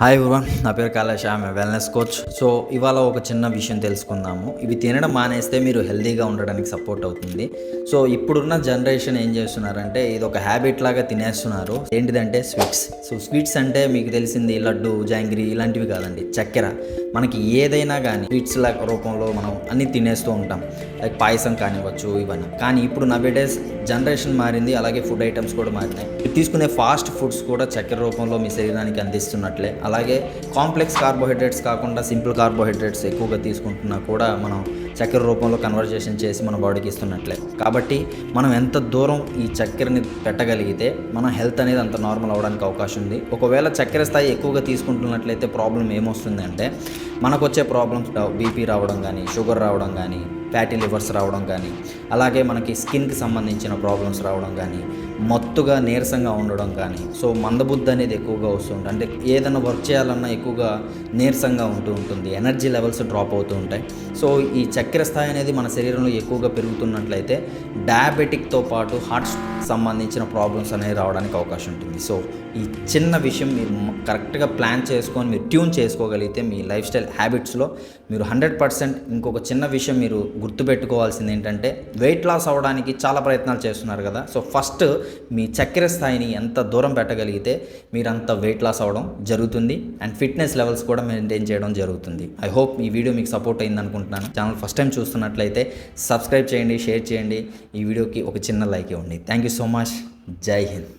Hi everyone నా పేరు కైలాష్ ఆమె వెల్నెస్ కోచ్ సో ఇవాళ ఒక చిన్న విషయం తెలుసుకుందాము. ఇవి తినడం మానేస్తే మీరు హెల్దీగా ఉండడానికి సపోర్ట్ అవుతుంది. సో ఇప్పుడున్న జనరేషన్ ఏం చేస్తున్నారంటే ఇది ఒక హ్యాబిట్ లాగా తినేస్తున్నారు. ఏంటిదంటే స్వీట్స్ సో స్వీట్స్ అంటే మీకు తెలిసింది లడ్డు జాంగ్రీ ఇలాంటివి కాదండి చక్కెర. మనకి ఏదైనా కానీ స్వీట్స్ రూపంలో మనం అన్నీ తినేస్తూ ఉంటాం. లైక్ పాయసం కానివ్వచ్చు ఇవన్నీ. కానీ ఇప్పుడు నవేడేస్ జనరేషన్ మారింది అలాగే ఫుడ్ ఐటమ్స్ కూడా మారినాయి. తీసుకునే ఫాస్ట్ ఫుడ్స్ కూడా చక్కెర రూపంలో మీ శరీరానికి అందిస్తున్నట్లే. అలాగే కాంప్లెక్స్ కార్బోహైడ్రేట్స్ కాకుండా సింపుల్ కార్బోహైడ్రేట్స్ ఎక్కువగా తీసుకుంటున్నా కూడా మనం చక్కెర రూపంలో కన్వర్జేషన్ చేసి మన బాడీకి ఇస్తున్నట్లే. కాబట్టి మనం ఎంత దూరం ఈ చక్కెరని పెట్టగలిగితే మన హెల్త్ అనేది అంత నార్మల్ అవడానికి అవకాశం ఉంది. ఒకవేళ చక్కెర స్థాయి ఎక్కువగా తీసుకుంటున్నట్లయితే ప్రాబ్లం ఏమొస్తుంది అంటే మనకు వచ్చే ప్రాబ్లమ్స్ బీపీ రావడం కానీ షుగర్ రావడం కానీ ఫ్యాటీ లివర్స్ రావడం కానీ అలాగే మనకి స్కిన్కి సంబంధించిన ప్రాబ్లమ్స్ రావడం కానీ మత్తుగా నీరసంగా ఉండడం కానీ సో మందబుద్ధి అనేది ఎక్కువగా వస్తుంది అంటే ఏదైనా వర్క్ చేయాలన్నా ఎక్కువగా నీరసంగా ఉంటూ ఉంటుంది. ఎనర్జీ లెవెల్స్ డ్రాప్ అవుతూ ఉంటాయి. సో ఈ చక్కెర స్థాయి అనేది మన శరీరంలో ఎక్కువగా పెరుగుతున్నట్లయితే డయాబెటిక్తో పాటు హార్ట్ సంబంధించిన ప్రాబ్లమ్స్ అనేవి రావడానికి అవకాశం ఉంటుంది. సో ఈ చిన్న విషయం మీరు కరెక్ట్గా ప్లాన్ చేసుకొని మీరు ట్యూన్ చేసుకోగలిగితే మీ లైఫ్ స్టైల్ హ్యాబిట్స్లో మీరు హండ్రెడ్ పర్సెంట్ ఇంకొక చిన్న విషయం మీరు గుర్తుపెట్టుకోవాల్సింది ఏంటంటే వెయిట్ లాస్ అవ్వడానికి చాలా ప్రయత్నాలు చేస్తున్నారు కదా. సో ఫస్ట్ మీ చక్కెర స్థాయిని ఎంత దూరం పెట్టగలిగితే మీరు అంత వెయిట్ లాస్ అవ్వడం జరుగుతుంది అండ్ ఫిట్నెస్ లెవెల్స్ కూడా మెయింటైన్ చేయడం జరుగుతుంది. ఐ హోప్ ఈ వీడియో మీకు సపోర్ట్ అయింది అనుకుంటున్నాను. ఛానల్ ఫస్ట్ టైం చూస్తున్నట్లయితే సబ్స్క్రైబ్ చేయండి షేర్ చేయండి. ఈ వీడియోకి ఒక చిన్న లైక్ ఇవ్వండి. Thank you so much. Jai Hind.